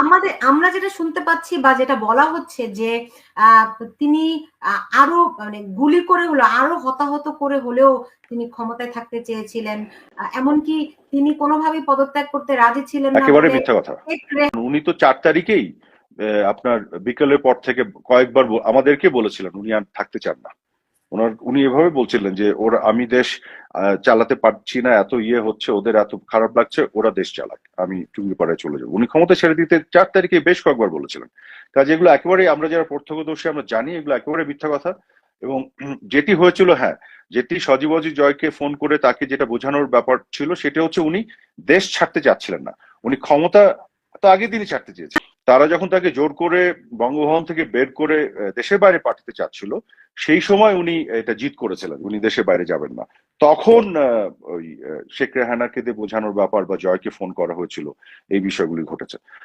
আমাদের আমরা যেটা শুনতে পাচ্ছি বা যেটা বলা হচ্ছে যে তিনি আরও মানে গুলি করে হলো আরও হতাহত করে হলেও তিনি ক্ষমতায় থাকতে চেয়েছিলেন। এমনকি তিনি কোনোভাবে পদত্যাগ করতে রাজি ছিলেন না। একেবারে মিথ্যা কথা। উনি তো চার তারিখেই আপনার বিকেলের পর থেকে কয়েকবার আমাদেরকে বলেছিলেন উনি আর থাকতে চান না। ওনার, উনি এভাবে বলছিলেন যে, ওরা, আমি দেশ চালাতে পারছি না, এত ইয়ে হচ্ছে, ওদের এত খারাপ লাগছে, ওরা দেশ চালাক, আমি টুঙ্গিপাড়ায় চলে যাব। উনি ক্ষমতা ছেড়ে দিতে চার তারিখে বেশ কয়েকবার বলেছিলেন। কাজে এগুলো একেবারে আমরা যারা প্রত্যক্ষদর্শী, আমরা জানি এগুলো একেবারে মিথ্যা কথা এবং যেটি হয়েছিল হ্যাঁ যেটি সজীবজি জয়কে ফোন করে তাকে যেটা বোঝানোর ব্যাপার ছিল, সেটা হচ্ছে উনি দেশ ছাড়তে চাচ্ছিলেন না। উনি ক্ষমতা তো আগে দিনই ছাড়তে চেয়েছেন তারা যখন তাকে জোর করে বঙ্গভবন থেকে বের করে দেশের বাইরে পাঠাতে চাচ্ছিল, সেই সময় উনি এটা জিত করেছিলেন, উনি দেশের বাইরে যাবেন না। তখন ওই শেখ রেহানাকে বোঝানোর ব্যাপার বা জয়কে ফোন করা হয়েছিল, এই বিষয়গুলি ঘটেছে।